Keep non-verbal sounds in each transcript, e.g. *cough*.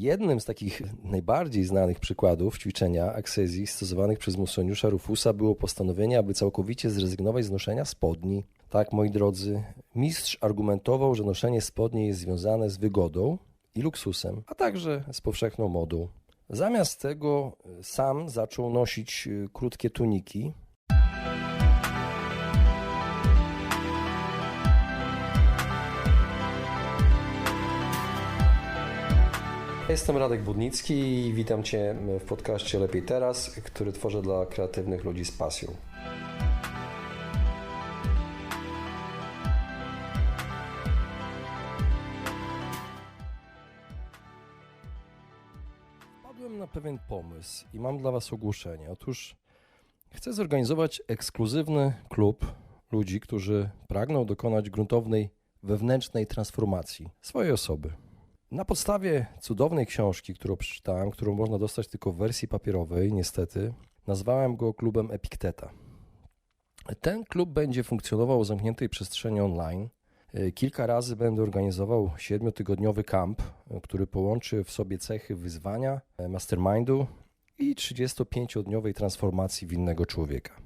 Jednym z takich najbardziej znanych przykładów ćwiczenia aksezji stosowanych przez Musoniusza Rufusa było postanowienie, aby całkowicie zrezygnować z noszenia spodni. Tak, moi drodzy, mistrz argumentował, że noszenie spodni jest związane z wygodą i luksusem, a także z powszechną modą. Zamiast tego sam zaczął nosić y, krótkie tuniki, Jestem Radek Budnicki i witam Cię w podcaście Lepiej Teraz, który tworzę dla kreatywnych ludzi z pasją. Wpadłem na pewien pomysł i mam dla Was ogłoszenie. Otóż chcę zorganizować ekskluzywny klub ludzi, którzy pragną dokonać gruntownej wewnętrznej transformacji swojej osoby. Na podstawie cudownej książki, którą przeczytałem, którą można dostać tylko w wersji papierowej, niestety, nazwałem go klubem Epikteta. Ten klub będzie funkcjonował w zamkniętej przestrzeni online. Kilka razy będę organizował siedmiotygodniowy kamp, który połączy w sobie cechy wyzwania, mastermindu i 35-dniowej transformacji w innego człowieka.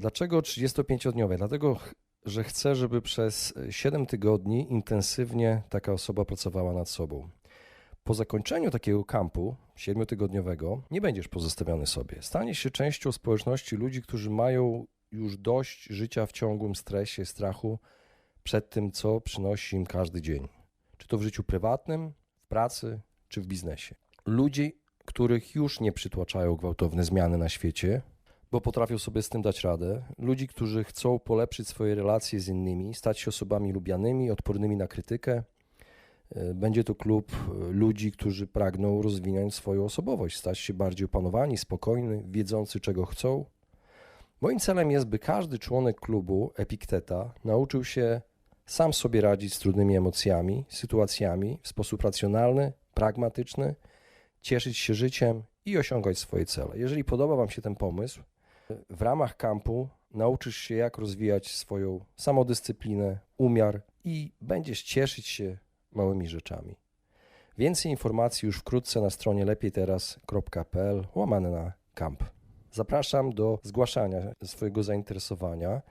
Dlaczego 35-dniowej? Dlatego że chcę, żeby przez 7 tygodni intensywnie taka osoba pracowała nad sobą. Po zakończeniu takiego kampu siedmiotygodniowego nie będziesz pozostawiony sobie. Staniesz się częścią społeczności ludzi, którzy mają już dość życia w ciągłym stresie, strachu przed tym, co przynosi im każdy dzień. Czy to w życiu prywatnym, w pracy, czy w biznesie. Ludzi, których już nie przytłaczają gwałtowne zmiany na świecie, bo potrafią sobie z tym dać radę. Ludzi, którzy chcą polepszyć swoje relacje z innymi, stać się osobami lubianymi, odpornymi na krytykę. E, będzie to klub e, ludzi, którzy pragną rozwinąć swoją osobowość, stać się bardziej opanowani, spokojni, wiedzący czego chcą. Moim celem jest, by każdy członek klubu Epikteta nauczył się sam sobie radzić z trudnymi emocjami, sytuacjami w sposób racjonalny, pragmatyczny, cieszyć się życiem i osiągać swoje cele. Jeżeli podoba Wam się ten pomysł, w ramach kampu nauczysz się, jak rozwijać swoją samodyscyplinę, umiar i będziesz cieszyć się małymi rzeczami. Więcej informacji już wkrótce na stronie lepiejteraz.pl łamane na kamp. Zapraszam do zgłaszania swojego zainteresowania.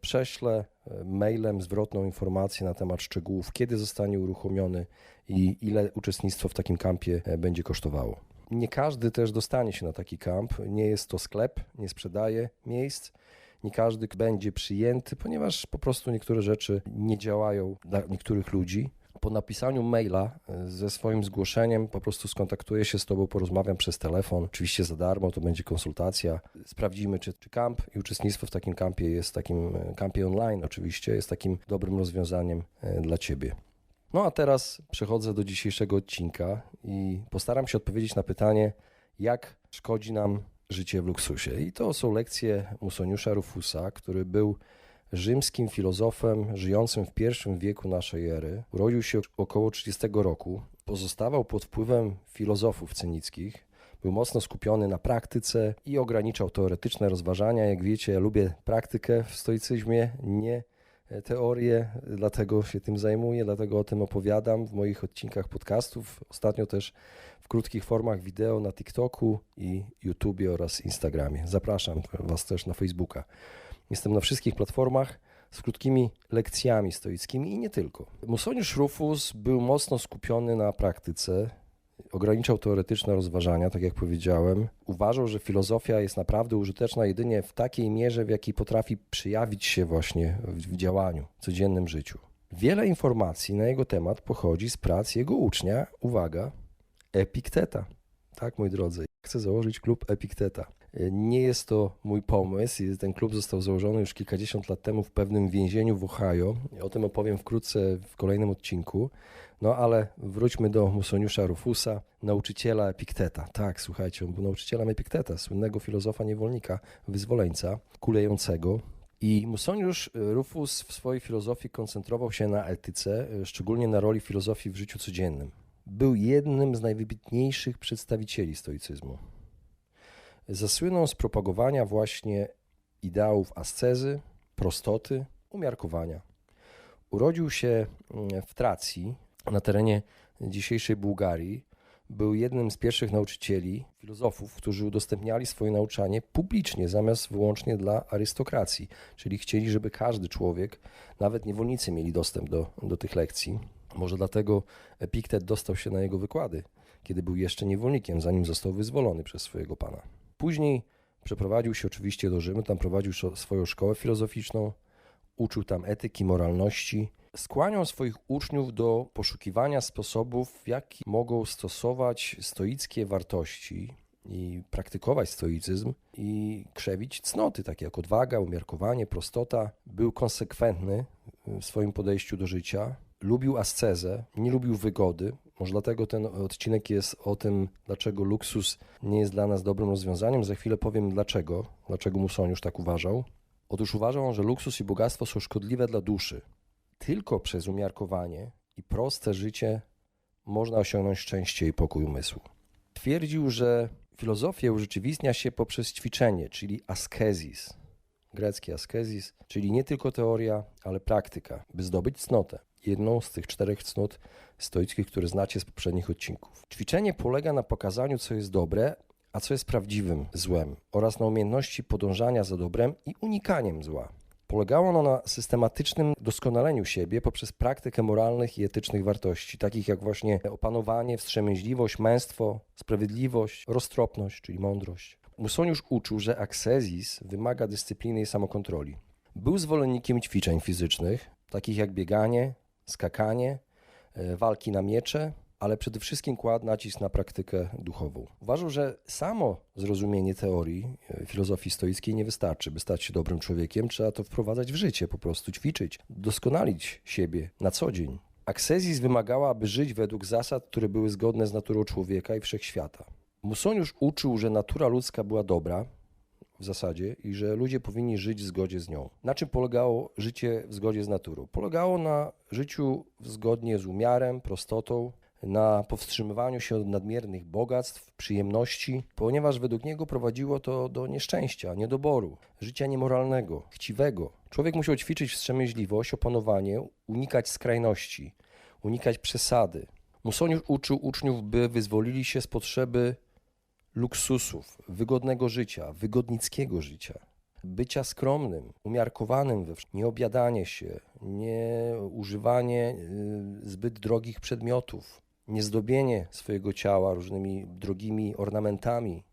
Prześlę e, mailem zwrotną informację na temat szczegółów, kiedy zostanie uruchomiony i ile uczestnictwo w takim kampie e, będzie kosztowało. Nie każdy też dostanie się na taki kamp. Nie jest to sklep, nie sprzedaje miejsc. Nie każdy będzie przyjęty, ponieważ po prostu niektóre rzeczy nie działają dla niektórych ludzi. Po napisaniu maila e, ze swoim zgłoszeniem po prostu skontaktuję się z Tobą, porozmawiam przez telefon. Oczywiście za darmo, to będzie konsultacja. Sprawdzimy, czy, czy kamp i uczestnictwo w takim kampie jest takim e, kampie online, oczywiście, jest takim dobrym rozwiązaniem e, dla Ciebie. No a teraz przechodzę do dzisiejszego odcinka i postaram się odpowiedzieć na pytanie, jak szkodzi nam życie w luksusie. I to są lekcje Musoniusza Rufusa, który był rzymskim filozofem żyjącym w pierwszym wieku naszej ery. Urodził się około 30 roku, pozostawał pod wpływem filozofów cynickich, był mocno skupiony na praktyce i ograniczał teoretyczne rozważania. Jak wiecie, ja lubię praktykę w stoicyzmie, nie teorie, dlatego się tym zajmuję, dlatego o tym opowiadam w moich odcinkach podcastów. Ostatnio też w krótkich formach wideo na TikToku i YouTubie oraz Instagramie. Zapraszam Was też na Facebooka. Jestem na wszystkich platformach z krótkimi lekcjami stoickimi i nie tylko. Musoniusz Rufus był mocno skupiony na praktyce, ograniczał teoretyczne rozważania, tak jak powiedziałem. Uważał, że filozofia jest naprawdę użyteczna jedynie w takiej mierze, w jakiej potrafi przyjawić się właśnie w działaniu, w codziennym życiu. Wiele informacji na jego temat pochodzi z prac jego ucznia, uwaga, Epikteta. Tak, moi drodzy, chcę założyć klub Epikteta. Nie jest to mój pomysł. Ten klub został założony już kilkadziesiąt lat temu w pewnym więzieniu w Ohio. O tym opowiem wkrótce w kolejnym odcinku. No ale wróćmy do Musoniusza Rufusa, nauczyciela Epikteta. Tak, słuchajcie, on był nauczycielem Epikteta, słynnego filozofa niewolnika, wyzwoleńca, kulejącego. I Musoniusz Rufus w swojej filozofii koncentrował się na etyce, szczególnie na roli filozofii w życiu codziennym. Był jednym z najwybitniejszych przedstawicieli stoicyzmu. Zasłynął z propagowania właśnie ideałów ascezy, prostoty, umiarkowania. Urodził się mm, w Tracji, na terenie dzisiejszej Bułgarii, był jednym z pierwszych nauczycieli, filozofów, którzy udostępniali swoje nauczanie publicznie, zamiast wyłącznie dla arystokracji. Czyli chcieli, żeby każdy człowiek, nawet niewolnicy, mieli dostęp do, do tych lekcji. Może dlatego Epiktet dostał się na jego wykłady, kiedy był jeszcze niewolnikiem, zanim został wyzwolony przez swojego pana. Później przeprowadził się oczywiście do Rzymu, tam prowadził swoją szkołę filozoficzną, uczył tam etyki, moralności. Skłaniał swoich uczniów do poszukiwania sposobów, w jaki mogą stosować stoickie wartości i praktykować stoicyzm i krzewić cnoty, takie jak odwaga, umiarkowanie, prostota. Był konsekwentny w swoim podejściu do życia, lubił ascezę, nie lubił wygody. Może dlatego ten odcinek jest o tym, dlaczego luksus nie jest dla nas dobrym rozwiązaniem. Za chwilę powiem dlaczego, dlaczego Musoniusz tak uważał. Otóż uważał on, że luksus i bogactwo są szkodliwe dla duszy. Tylko przez umiarkowanie i proste życie można osiągnąć szczęście i pokój umysłu. Twierdził, że filozofia urzeczywistnia się poprzez ćwiczenie, czyli askezis. Grecki askezis, czyli nie tylko teoria, ale praktyka, by zdobyć cnotę. Jedną z tych czterech cnót stoickich, które znacie z poprzednich odcinków. Ćwiczenie polega na pokazaniu, co jest dobre, a co jest prawdziwym złem, oraz na umiejętności podążania za dobrem i unikaniem zła. Polegało ono na systematycznym doskonaleniu siebie poprzez praktykę moralnych i etycznych wartości, takich jak właśnie opanowanie, wstrzemięźliwość, męstwo, sprawiedliwość, roztropność, czyli mądrość. Musoniusz uczył, że aksezis wymaga dyscypliny i samokontroli. Był zwolennikiem ćwiczeń fizycznych, takich jak bieganie, skakanie, e, walki na miecze, ale przede wszystkim kładł nacisk na praktykę duchową. Uważał, że samo zrozumienie teorii e, filozofii stoickiej nie wystarczy, by stać się dobrym człowiekiem. Trzeba to wprowadzać w życie, po prostu ćwiczyć, doskonalić siebie na co dzień. Aksezis wymagała, aby żyć według zasad, które były zgodne z naturą człowieka i wszechświata. Musoniusz uczył, że natura ludzka była dobra, w zasadzie i że ludzie powinni żyć w zgodzie z nią. Na czym polegało życie w zgodzie z naturą? Polegało na życiu zgodnie z umiarem, prostotą, na powstrzymywaniu się od nadmiernych bogactw, przyjemności, ponieważ według niego prowadziło to do nieszczęścia, niedoboru, życia niemoralnego, chciwego. Człowiek musiał ćwiczyć wstrzemięźliwość, opanowanie, unikać skrajności, unikać przesady. Musoniusz uczył uczniów, by wyzwolili się z potrzeby luksusów, wygodnego życia, wygodnickiego życia, bycia skromnym, umiarkowanym we nie obiadanie się, nie używanie y, zbyt drogich przedmiotów, niezdobienie swojego ciała różnymi drogimi ornamentami,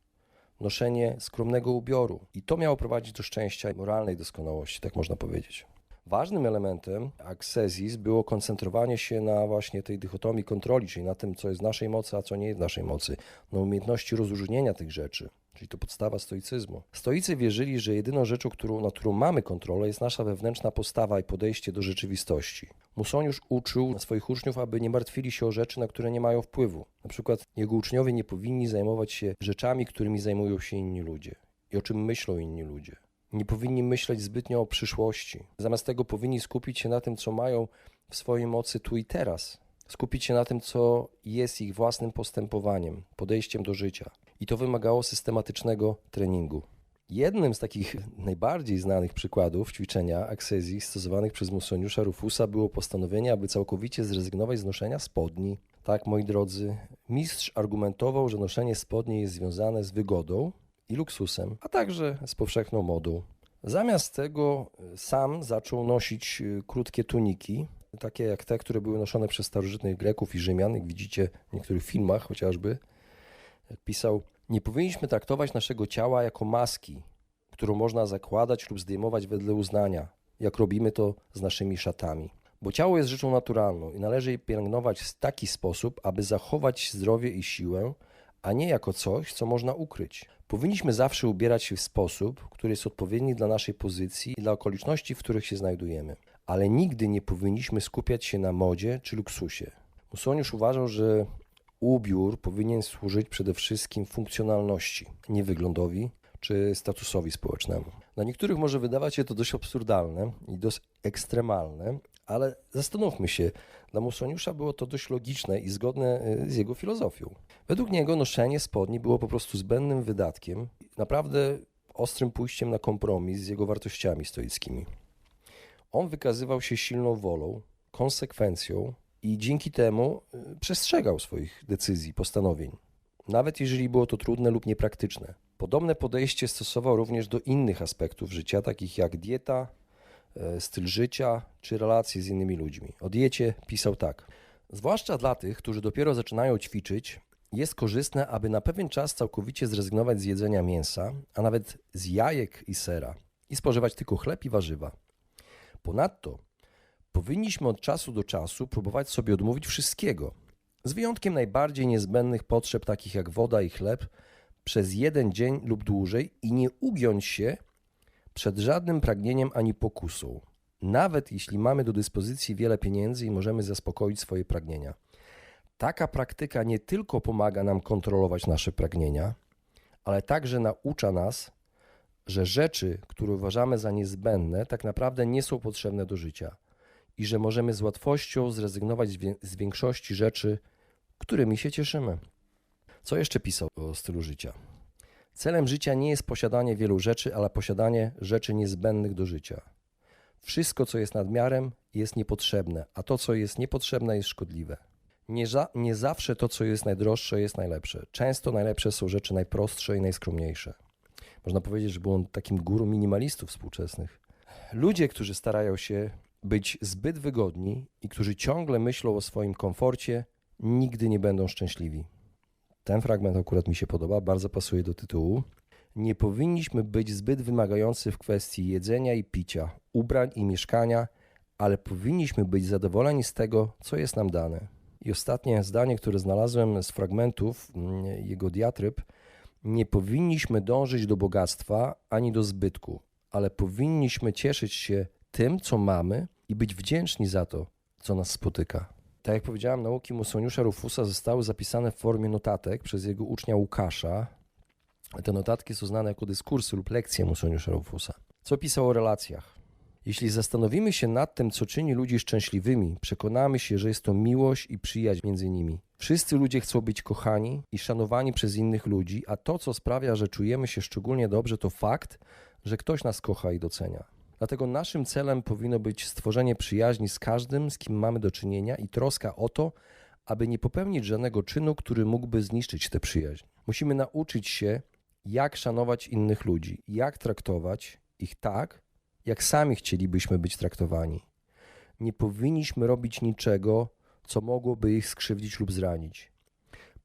noszenie skromnego ubioru. I to miało prowadzić do szczęścia i moralnej doskonałości, tak można powiedzieć. Ważnym elementem aksezis było koncentrowanie się na właśnie tej dychotomii kontroli, czyli na tym, co jest w naszej mocy, a co nie jest w naszej mocy, na umiejętności rozróżnienia tych rzeczy, czyli to podstawa stoicyzmu. Stoicy wierzyli, że jedyną rzeczą, którą, na którą mamy kontrolę, jest nasza wewnętrzna postawa i podejście do rzeczywistości. Musoniusz uczył swoich uczniów, aby nie martwili się o rzeczy, na które nie mają wpływu. Na przykład jego uczniowie nie powinni zajmować się rzeczami, którymi zajmują się inni ludzie i o czym myślą inni ludzie nie powinni myśleć zbytnio o przyszłości. Zamiast tego powinni skupić się na tym, co mają w swojej mocy tu i teraz. Skupić się na tym, co jest ich własnym postępowaniem, podejściem do życia. I to wymagało systematycznego treningu. Jednym z takich *laughs* najbardziej znanych przykładów ćwiczenia aksezji stosowanych przez Musoniusza Rufusa było postanowienie, aby całkowicie zrezygnować z noszenia spodni. Tak, moi drodzy, mistrz argumentował, że noszenie spodni jest związane z wygodą, i luksusem, a także z powszechną modą. Zamiast tego e, sam zaczął nosić e, krótkie tuniki, takie jak te, które były noszone przez starożytnych Greków i Rzymian, jak widzicie w niektórych filmach chociażby. Jak pisał, nie powinniśmy traktować naszego ciała jako maski, którą można zakładać lub zdejmować wedle uznania, jak robimy to z naszymi szatami. Bo ciało jest rzeczą naturalną i należy je pielęgnować w taki sposób, aby zachować zdrowie i siłę, a nie jako coś, co można ukryć. Powinniśmy zawsze ubierać się w sposób, który jest odpowiedni dla naszej pozycji i dla okoliczności, w których się znajdujemy. Ale nigdy nie powinniśmy skupiać się na modzie czy luksusie. Musoniusz uważał, że ubiór powinien służyć przede wszystkim funkcjonalności, nie wyglądowi czy statusowi społecznemu. Dla niektórych może wydawać się to dość absurdalne i dość ekstremalne, ale zastanówmy się, dla Musoniusza było to dość logiczne i zgodne e, z jego filozofią. Według niego noszenie spodni było po prostu zbędnym wydatkiem, naprawdę ostrym pójściem na kompromis z jego wartościami stoickimi. On wykazywał się silną wolą, konsekwencją i dzięki temu y, przestrzegał swoich decyzji, postanowień, nawet jeżeli było to trudne lub niepraktyczne. Podobne podejście stosował również do innych aspektów życia, takich jak dieta, e, styl życia czy relacje z innymi ludźmi. O diecie pisał tak. Zwłaszcza dla tych, którzy dopiero zaczynają ćwiczyć, jest korzystne, aby na pewien czas całkowicie zrezygnować z jedzenia mięsa, a nawet z jajek i sera i spożywać tylko chleb i warzywa. Ponadto powinniśmy od czasu do czasu próbować sobie odmówić wszystkiego, z wyjątkiem najbardziej niezbędnych potrzeb, takich jak woda i chleb, przez jeden dzień lub dłużej i nie ugiąć się przed żadnym pragnieniem ani pokusą, nawet jeśli mamy do dyspozycji wiele pieniędzy i możemy zaspokoić swoje pragnienia. Taka praktyka nie tylko pomaga nam kontrolować nasze pragnienia, ale także naucza nas, że rzeczy, które uważamy za niezbędne, tak naprawdę nie są potrzebne do życia i że możemy z łatwością zrezygnować z większości rzeczy, którymi się cieszymy. Co jeszcze pisał o stylu życia? Celem życia nie jest posiadanie wielu rzeczy, ale posiadanie rzeczy niezbędnych do życia. Wszystko, co jest nadmiarem, jest niepotrzebne, a to, co jest niepotrzebne, jest szkodliwe. Nie, za, nie zawsze to, co jest najdroższe, jest najlepsze. Często najlepsze są rzeczy najprostsze i najskromniejsze. Można powiedzieć, że był on takim guru minimalistów współczesnych. Ludzie, którzy starają się być zbyt wygodni i którzy ciągle myślą o swoim komforcie, nigdy nie będą szczęśliwi. Ten fragment akurat mi się podoba, bardzo pasuje do tytułu. Nie powinniśmy być zbyt wymagający w kwestii jedzenia i picia, ubrań i mieszkania, ale powinniśmy być zadowoleni z tego, co jest nam dane. I ostatnie zdanie, które znalazłem z fragmentów mm, jego diatryb. Nie powinniśmy dążyć do bogactwa ani do zbytku, ale powinniśmy cieszyć się tym, co mamy i być wdzięczni za to, co nas spotyka. Tak jak powiedziałem, nauki Musoniusza Rufusa zostały zapisane w formie notatek przez jego ucznia Łukasza. Te notatki są znane jako dyskursy lub lekcje Musoniusza Rufusa. Co pisał o relacjach? Jeśli zastanowimy się nad tym, co czyni ludzi szczęśliwymi, przekonamy się, że jest to miłość i przyjaźń między nimi. Wszyscy ludzie chcą być kochani i szanowani przez innych ludzi, a to, co sprawia, że czujemy się szczególnie dobrze, to fakt, że ktoś nas kocha i docenia. Dlatego naszym celem powinno być stworzenie przyjaźni z każdym, z kim mamy do czynienia i troska o to, aby nie popełnić żadnego czynu, który mógłby zniszczyć tę przyjaźń. Musimy nauczyć się, jak szanować innych ludzi, jak traktować ich tak, jak sami chcielibyśmy być traktowani. Nie powinniśmy robić niczego, co mogłoby ich skrzywdzić lub zranić.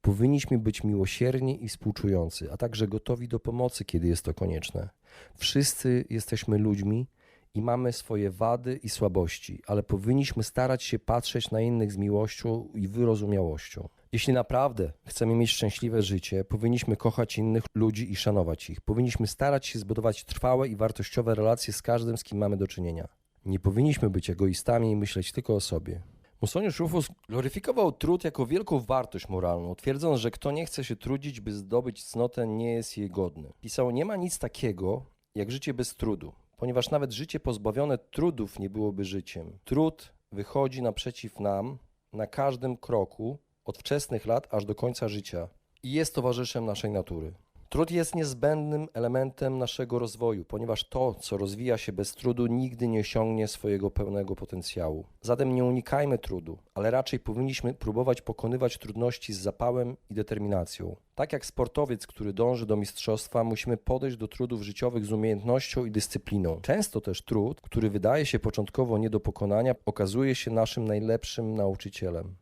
Powinniśmy być miłosierni i współczujący, a także gotowi do pomocy, kiedy jest to konieczne. Wszyscy jesteśmy ludźmi i mamy swoje wady i słabości, ale powinniśmy starać się patrzeć na innych z miłością i wyrozumiałością. Jeśli naprawdę chcemy mieć szczęśliwe życie, powinniśmy kochać innych ludzi i szanować ich. Powinniśmy starać się zbudować trwałe i wartościowe relacje z każdym, z kim mamy do czynienia. Nie powinniśmy być egoistami i myśleć tylko o sobie. Musoniusz Rufus gloryfikował trud jako wielką wartość moralną, twierdząc, że kto nie chce się trudzić, by zdobyć cnotę, nie jest jej godny. Pisał, nie ma nic takiego jak życie bez trudu, ponieważ nawet życie pozbawione trudów nie byłoby życiem. Trud wychodzi naprzeciw nam na każdym kroku, od wczesnych lat aż do końca życia i jest towarzyszem naszej natury. Trud jest niezbędnym elementem naszego rozwoju, ponieważ to, co rozwija się bez trudu, nigdy nie osiągnie swojego pełnego potencjału. Zatem nie unikajmy trudu, ale raczej powinniśmy próbować pokonywać trudności z zapałem i determinacją. Tak jak sportowiec, który dąży do mistrzostwa, musimy podejść do trudów życiowych z umiejętnością i dyscypliną. Często też trud, który wydaje się początkowo nie do pokonania, okazuje się naszym najlepszym nauczycielem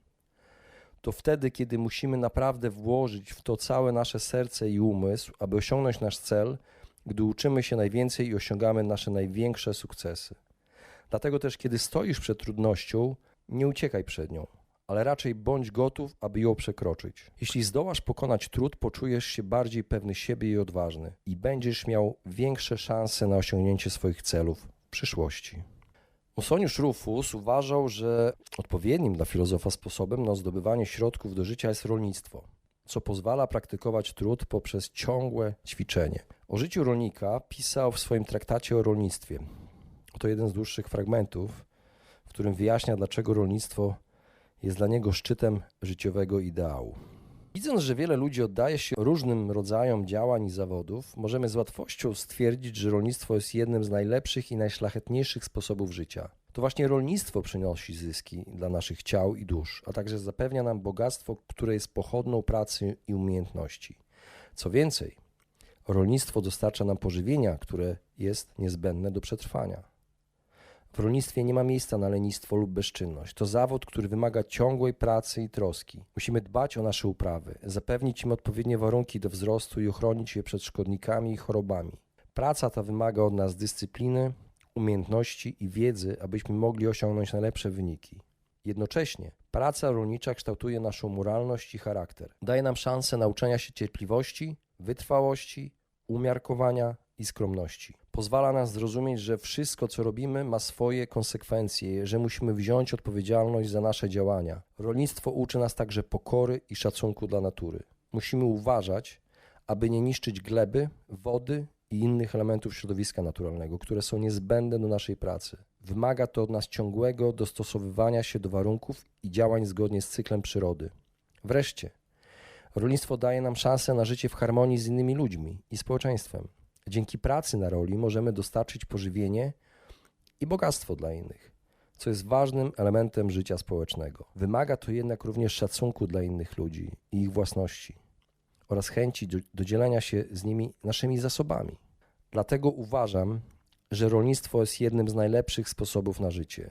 to wtedy, kiedy musimy naprawdę włożyć w to całe nasze serce i umysł, aby osiągnąć nasz cel, gdy uczymy się najwięcej i osiągamy nasze największe sukcesy. Dlatego też, kiedy stoisz przed trudnością, nie uciekaj przed nią, ale raczej bądź gotów, aby ją przekroczyć. Jeśli zdołasz pokonać trud, poczujesz się bardziej pewny siebie i odważny i będziesz miał większe szanse na osiągnięcie swoich celów w przyszłości. Musoniusz Rufus uważał, że odpowiednim dla filozofa sposobem na zdobywanie środków do życia jest rolnictwo, co pozwala praktykować trud poprzez ciągłe ćwiczenie. O życiu rolnika pisał w swoim traktacie o rolnictwie. To jeden z dłuższych fragmentów, w którym wyjaśnia, dlaczego rolnictwo jest dla niego szczytem życiowego ideału. Widząc, że wiele ludzi oddaje się różnym rodzajom działań i zawodów, możemy z łatwością stwierdzić, że rolnictwo jest jednym z najlepszych i najszlachetniejszych sposobów życia. To właśnie rolnictwo przynosi zyski dla naszych ciał i dusz, a także zapewnia nam bogactwo, które jest pochodną pracy i umiejętności. Co więcej, rolnictwo dostarcza nam pożywienia, które jest niezbędne do przetrwania. W rolnictwie nie ma miejsca na lenistwo lub bezczynność. To zawód, który wymaga ciągłej pracy i troski. Musimy dbać o nasze uprawy, zapewnić im odpowiednie warunki do wzrostu i ochronić je przed szkodnikami i chorobami. Praca ta wymaga od nas dyscypliny, umiejętności i wiedzy, abyśmy mogli osiągnąć najlepsze wyniki. Jednocześnie praca rolnicza kształtuje naszą moralność i charakter. Daje nam szansę nauczenia się cierpliwości, wytrwałości, umiarkowania i skromności. Pozwala nam zrozumieć, że wszystko, co robimy, ma swoje konsekwencje, że musimy wziąć odpowiedzialność za nasze działania. Rolnictwo uczy nas także pokory i szacunku dla natury. Musimy uważać, aby nie niszczyć gleby, wody i innych elementów środowiska naturalnego, które są niezbędne do naszej pracy. Wymaga to od nas ciągłego dostosowywania się do warunków i działań zgodnie z cyklem przyrody. Wreszcie, rolnictwo daje nam szansę na życie w harmonii z innymi ludźmi i społeczeństwem. Dzięki pracy na roli możemy dostarczyć pożywienie i bogactwo dla innych, co jest ważnym elementem życia społecznego. Wymaga to jednak również szacunku dla innych ludzi i ich własności oraz chęci do, do dzielenia się z nimi naszymi zasobami. Dlatego uważam, że rolnictwo jest jednym z najlepszych sposobów na życie.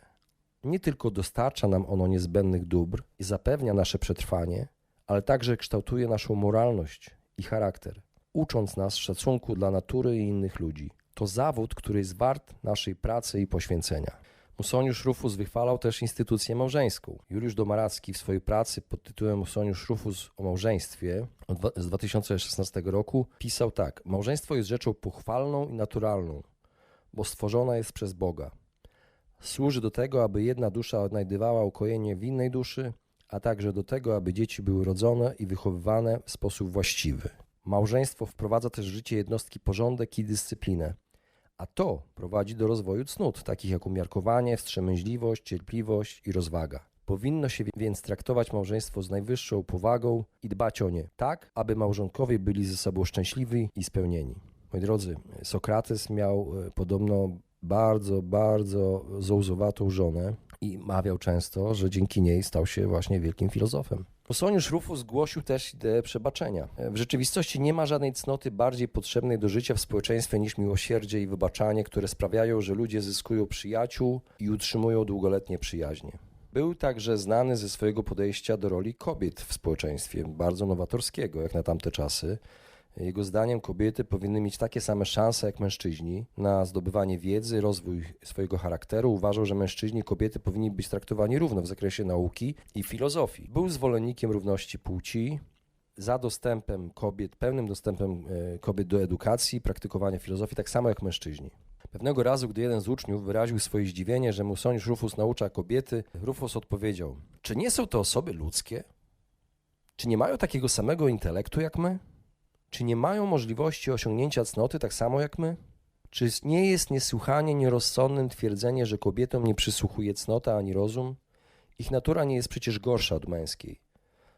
Nie tylko dostarcza nam ono niezbędnych dóbr i zapewnia nasze przetrwanie, ale także kształtuje naszą moralność i charakter, ucząc nas szacunku dla natury i innych ludzi. To zawód, który jest wart naszej pracy i poświęcenia. Musoniusz Rufus wychwalał też instytucję małżeńską. Juliusz Domaracki w swojej pracy pod tytułem Musoniusz Rufus o małżeństwie z 2016 roku pisał tak: Małżeństwo jest rzeczą pochwalną i naturalną, bo stworzona jest przez Boga. Służy do tego, aby jedna dusza odnajdywała ukojenie w innej duszy, a także do tego, aby dzieci były rodzone i wychowywane w sposób właściwy. Małżeństwo wprowadza też w życie jednostki porządek i dyscyplinę a to prowadzi do rozwoju cnót, takich jak umiarkowanie, wstrzemięźliwość, cierpliwość i rozwaga. Powinno się więc traktować małżeństwo z najwyższą powagą i dbać o nie, tak aby małżonkowie byli ze sobą szczęśliwi i spełnieni. Moi drodzy, Sokrates miał e, podobno bardzo, bardzo zołzowatą żonę i mawiał często, że dzięki niej stał się właśnie wielkim filozofem. Posłaniusz Rufus zgłosił też ideę przebaczenia. W rzeczywistości nie ma żadnej cnoty bardziej potrzebnej do życia w społeczeństwie niż miłosierdzie i wybaczanie, które sprawiają, że ludzie zyskują przyjaciół i utrzymują długoletnie przyjaźnie. Był także znany ze swojego podejścia do roli kobiet w społeczeństwie, bardzo nowatorskiego jak na tamte czasy. Jego zdaniem kobiety powinny mieć takie same szanse jak mężczyźni na zdobywanie wiedzy, rozwój swojego charakteru. Uważał, że mężczyźni i kobiety powinni być traktowani równo w zakresie nauki i filozofii. Był zwolennikiem równości płci, za dostępem kobiet, pełnym dostępem e, kobiet do edukacji, praktykowania filozofii, tak samo jak mężczyźni. Pewnego razu, gdy jeden z uczniów wyraził swoje zdziwienie, że Musoniusz Rufus naucza kobiety, Rufus odpowiedział: Czy nie są to osoby ludzkie? Czy nie mają takiego samego intelektu jak my? Czy nie mają możliwości osiągnięcia cnoty tak samo jak my? Czy nie jest niesłychanie nierozsądnym twierdzenie, że kobietom nie przysłuchuje cnota ani rozum? Ich natura nie jest przecież gorsza od męskiej.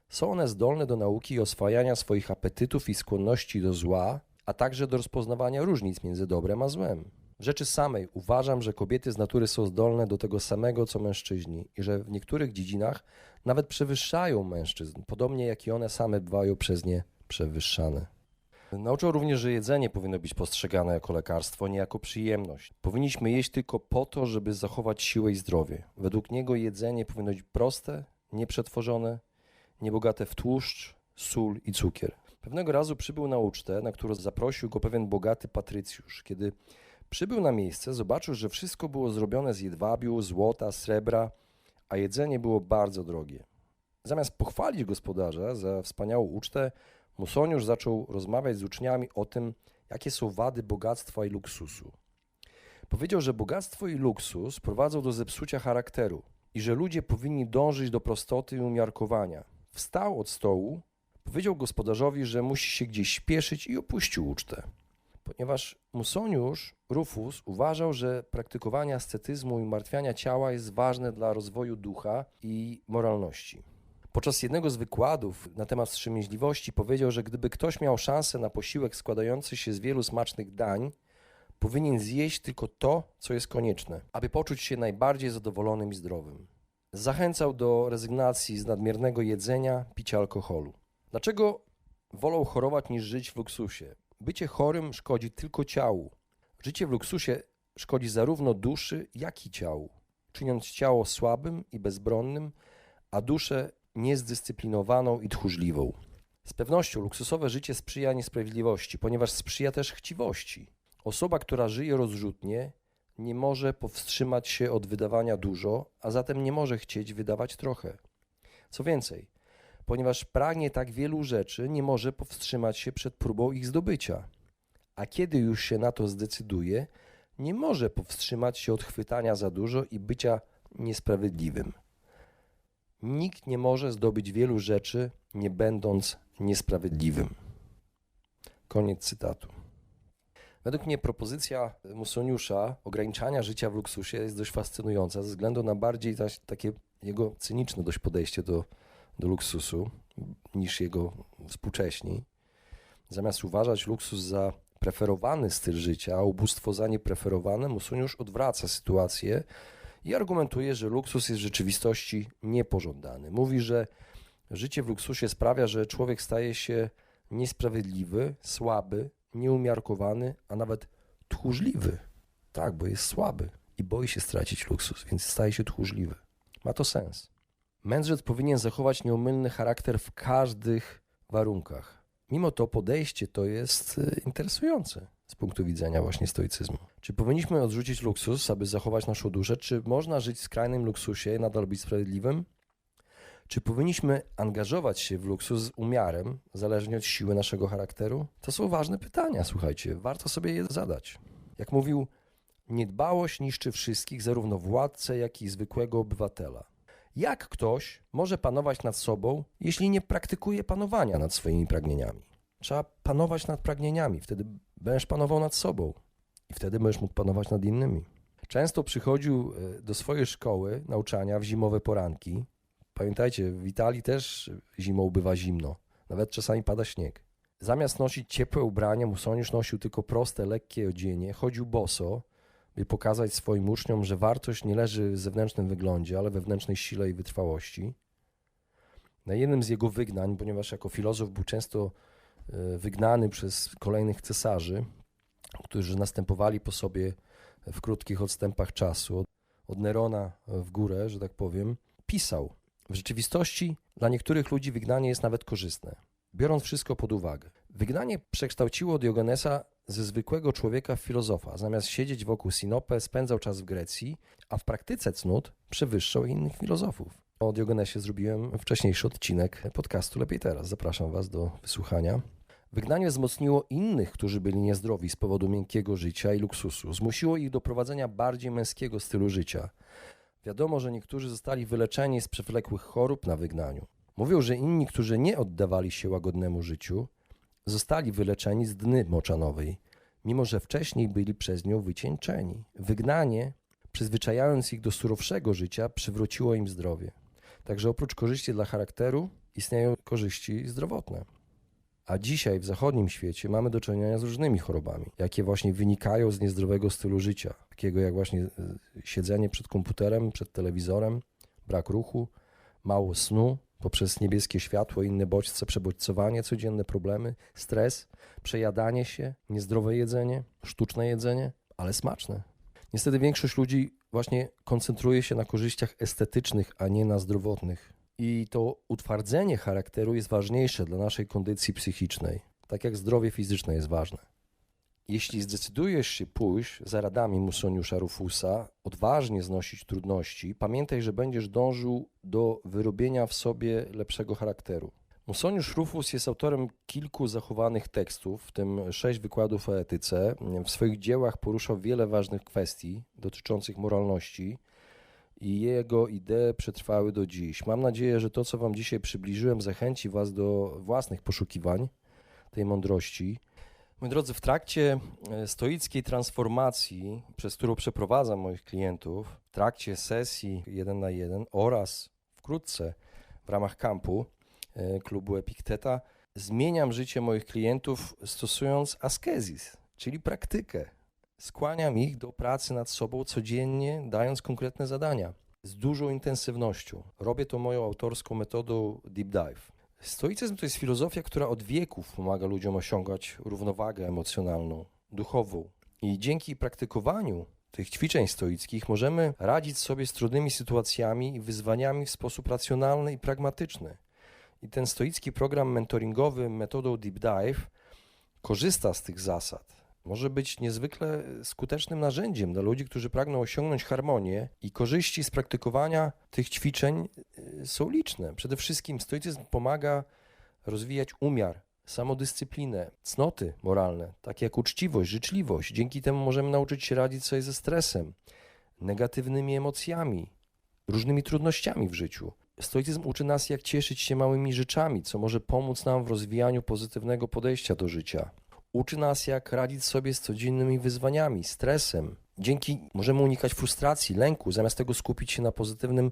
Są one zdolne do nauki i oswajania swoich apetytów i skłonności do zła, a także do rozpoznawania różnic między dobrem a złem. W rzeczy samej uważam, że kobiety z natury są zdolne do tego samego co mężczyźni i że w niektórych dziedzinach nawet przewyższają mężczyzn, podobnie jak i one same bywają przez nie przewyższane. Nauczył również, że jedzenie powinno być postrzegane jako lekarstwo, nie jako przyjemność. Powinniśmy jeść tylko po to, żeby zachować siłę i zdrowie. Według niego jedzenie powinno być proste, nieprzetworzone, niebogate w tłuszcz, sól i cukier. Pewnego razu przybył na ucztę, na którą zaprosił go pewien bogaty patrycjusz. Kiedy przybył na miejsce, zobaczył, że wszystko było zrobione z jedwabiu, złota, srebra, a jedzenie było bardzo drogie. Zamiast pochwalić gospodarza za wspaniałą ucztę, Musoniusz zaczął rozmawiać z uczniami o tym, jakie są wady bogactwa i luksusu. Powiedział, że bogactwo i luksus prowadzą do zepsucia charakteru i że ludzie powinni dążyć do prostoty i umiarkowania. Wstał od stołu, powiedział gospodarzowi, że musi się gdzieś śpieszyć i opuścił ucztę. Ponieważ Musoniusz Rufus uważał, że praktykowanie ascetyzmu i martwiania ciała jest ważne dla rozwoju ducha i moralności. Podczas jednego z wykładów na temat wstrzemięźliwości powiedział, że gdyby ktoś miał szansę na posiłek składający się z wielu smacznych dań, powinien zjeść tylko to, co jest konieczne, aby poczuć się najbardziej zadowolonym i zdrowym. Zachęcał do rezygnacji z nadmiernego jedzenia, picia alkoholu. Dlaczego wolą chorować niż żyć w luksusie? Bycie chorym szkodzi tylko ciału. Życie w luksusie szkodzi zarówno duszy, jak i ciału, czyniąc ciało słabym i bezbronnym, a duszę niezdyscyplinowaną i tchórzliwą. Z pewnością luksusowe życie sprzyja niesprawiedliwości, ponieważ sprzyja też chciwości. Osoba, która żyje rozrzutnie, nie może powstrzymać się od wydawania dużo, a zatem nie może chcieć wydawać trochę. Co więcej, ponieważ pragnie tak wielu rzeczy, nie może powstrzymać się przed próbą ich zdobycia. A kiedy już się na to zdecyduje, nie może powstrzymać się od chwytania za dużo i bycia niesprawiedliwym. Nikt nie może zdobyć wielu rzeczy, nie będąc niesprawiedliwym. Koniec cytatu. Według mnie propozycja Musoniusza ograniczania życia w luksusie jest dość fascynująca ze względu na bardziej takie jego cyniczne dość podejście do, do luksusu niż jego współcześni. Zamiast uważać luksus za preferowany styl życia, a ubóstwo za niepreferowane, Musoniusz odwraca sytuację i argumentuje, że luksus jest w rzeczywistości niepożądany. Mówi, że życie w luksusie sprawia, że człowiek staje się niesprawiedliwy, słaby, nieumiarkowany, a nawet tchórzliwy. Tak, bo jest słaby i boi się stracić luksus, więc staje się tchórzliwy. Ma to sens. Mędrzec powinien zachować nieomylny charakter w każdych warunkach. Mimo to podejście to jest y, interesujące z punktu widzenia właśnie stoicyzmu. Czy powinniśmy odrzucić luksus, aby zachować naszą duszę? Czy można żyć w skrajnym luksusie i nadal być sprawiedliwym? Czy powinniśmy angażować się w luksus z umiarem, zależnie od siły naszego charakteru? To są ważne pytania, słuchajcie, warto sobie je zadać. Jak mówił, niedbałość niszczy wszystkich, zarówno władcę, jak i zwykłego obywatela. Jak ktoś może panować nad sobą, jeśli nie praktykuje panowania nad swoimi pragnieniami? Trzeba panować nad pragnieniami, wtedy będziesz panował nad sobą i wtedy będziesz mógł panować nad innymi. Często przychodził e, do swojej szkoły nauczania w zimowe poranki, Pamiętajcie, w Italii też zimą bywa zimno. Nawet czasami pada śnieg. Zamiast nosić ciepłe ubrania, Musoniusz nosił tylko proste, lekkie odzienie. Chodził boso, by pokazać swoim uczniom, że wartość nie leży w zewnętrznym wyglądzie, ale we wewnętrznej sile i wytrwałości. Na jednym z jego wygnań, ponieważ jako filozof był często wygnany przez kolejnych cesarzy, którzy następowali po sobie w krótkich odstępach czasu, od Nerona w górę, że tak powiem, pisał – w rzeczywistości dla niektórych ludzi wygnanie jest nawet korzystne, biorąc wszystko pod uwagę. Wygnanie przekształciło Diogenesa ze zwykłego człowieka w filozofa. Zamiast siedzieć wokół Sinope, spędzał czas w Grecji, a w praktyce cnót przewyższał innych filozofów. O Diogenesie zrobiłem wcześniejszy odcinek podcastu Lepiej Teraz. Zapraszam Was do wysłuchania. Wygnanie wzmocniło innych, którzy byli niezdrowi z powodu miękkiego życia i luksusu. Zmusiło ich do prowadzenia bardziej męskiego stylu życia. Wiadomo, że niektórzy zostali wyleczeni z przewlekłych chorób na wygnaniu. Mówią, że inni, którzy nie oddawali się łagodnemu życiu, zostali wyleczeni z dny moczanowej, mimo że wcześniej byli przez nią wycieńczeni. Wygnanie, przyzwyczajając ich do surowszego życia, przywróciło im zdrowie. Także oprócz korzyści dla charakteru, istnieją korzyści zdrowotne. A dzisiaj w zachodnim świecie mamy do czynienia z różnymi chorobami, jakie właśnie wynikają z niezdrowego stylu życia, takiego jak właśnie e, siedzenie przed komputerem, przed telewizorem, brak ruchu, mało snu, poprzez niebieskie światło, inne bodźce, przebodźcowanie, codzienne problemy, stres, przejadanie się, niezdrowe jedzenie, sztuczne jedzenie, ale smaczne. Niestety większość ludzi właśnie koncentruje się na korzyściach estetycznych, a nie na zdrowotnych. I to utwardzenie charakteru jest ważniejsze dla naszej kondycji psychicznej, tak jak zdrowie fizyczne jest ważne. Jeśli zdecydujesz się pójść za radami Musoniusza Rufusa, odważnie znosić trudności, pamiętaj, że będziesz dążył do wyrobienia w sobie lepszego charakteru. Musoniusz Rufus jest autorem kilku zachowanych tekstów, w tym sześć wykładów o etyce. W swoich dziełach poruszał wiele ważnych kwestii dotyczących moralności i jego idee przetrwały do dziś. Mam nadzieję, że to, co Wam dzisiaj przybliżyłem, zachęci Was do własnych poszukiwań tej mądrości. Moi drodzy, w trakcie e, stoickiej transformacji, przez którą przeprowadzam moich klientów, w trakcie sesji jeden na jeden oraz wkrótce w ramach kampu e, klubu Epikteta, zmieniam życie moich klientów stosując askezis, czyli praktykę Skłaniam ich do pracy nad sobą codziennie, dając konkretne zadania z dużą intensywnością. Robię to moją autorską metodą deep dive. Stoicyzm to jest filozofia, która od wieków pomaga ludziom osiągać równowagę emocjonalną, duchową. I dzięki praktykowaniu tych ćwiczeń stoickich możemy radzić sobie z trudnymi sytuacjami i wyzwaniami w sposób racjonalny i pragmatyczny. I ten stoicki program mentoringowy metodą Deep Dive korzysta z tych zasad. Może być niezwykle skutecznym narzędziem dla ludzi, którzy pragną osiągnąć harmonię i korzyści z praktykowania tych ćwiczeń y, są liczne. Przede wszystkim stoicyzm pomaga rozwijać umiar, samodyscyplinę, cnoty moralne, takie jak uczciwość, życzliwość. Dzięki temu możemy nauczyć się radzić sobie ze stresem, negatywnymi emocjami, różnymi trudnościami w życiu. Stoicyzm uczy nas, jak cieszyć się małymi rzeczami, co może pomóc nam w rozwijaniu pozytywnego podejścia do życia. Uczy nas, jak radzić sobie z codziennymi wyzwaniami, stresem. Dzięki możemy unikać frustracji, lęku, zamiast tego skupić się na pozytywnym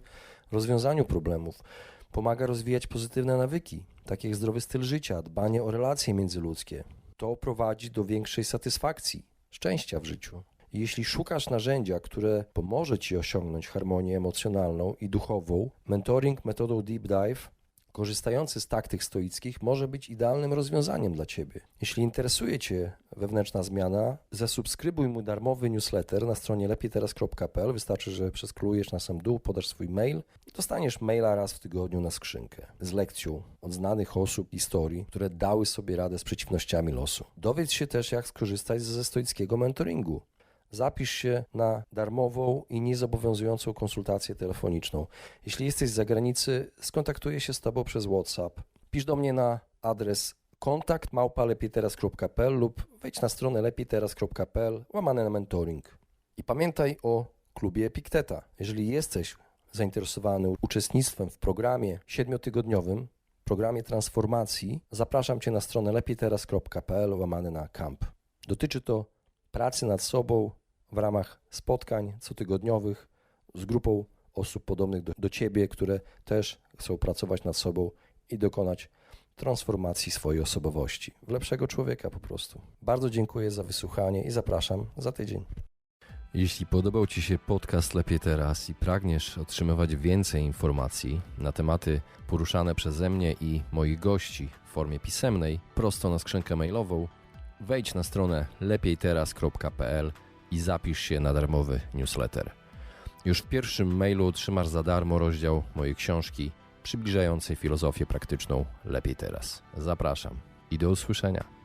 rozwiązaniu problemów. Pomaga rozwijać pozytywne nawyki, takie jak zdrowy styl życia, dbanie o relacje międzyludzkie. To prowadzi do większej satysfakcji, szczęścia w życiu. Jeśli szukasz narzędzia, które pomoże Ci osiągnąć harmonię emocjonalną i duchową, mentoring metodą Deep Dive, korzystający z taktyk stoickich, może być idealnym rozwiązaniem dla Ciebie. Jeśli interesuje Cię wewnętrzna zmiana, zasubskrybuj mój darmowy newsletter na stronie lepiejteraz.pl. Wystarczy, że przeskrolujesz na sam dół, podasz swój mail dostaniesz maila raz w tygodniu na skrzynkę z lekcją od znanych osób, historii, które dały sobie radę z przeciwnościami losu. Dowiedz się też, jak skorzystać ze stoickiego mentoringu. Zapisz się na darmową i niezobowiązującą konsultację telefoniczną. Jeśli jesteś z zagranicy, skontaktuję się z Tobą przez WhatsApp. Pisz do mnie na adres kontakt lub wejdź na stronę lepieteraz.pl łamane na mentoring. I pamiętaj o klubie Epikteta. Jeżeli jesteś zainteresowany uczestnictwem w programie siedmiotygodniowym, programie transformacji, zapraszam Cię na stronę lepieteraz.pl łamane na camp. Dotyczy to pracy nad sobą w ramach spotkań cotygodniowych z grupą osób podobnych do, do Ciebie, które też chcą pracować nad sobą i dokonać transformacji swojej osobowości w lepszego człowieka po prostu. Bardzo dziękuję za wysłuchanie i zapraszam za tydzień. Jeśli podobał Ci się podcast Lepiej Teraz i pragniesz otrzymywać więcej informacji na tematy poruszane przeze mnie i moich gości w formie pisemnej, prosto na skrzynkę mailową, wejdź na stronę lepiejteraz.pl i zapisz się na darmowy newsletter. Już w pierwszym mailu otrzymasz za darmo rozdział mojej książki przybliżającej filozofię praktyczną Lepiej Teraz. Zapraszam i do usłyszenia.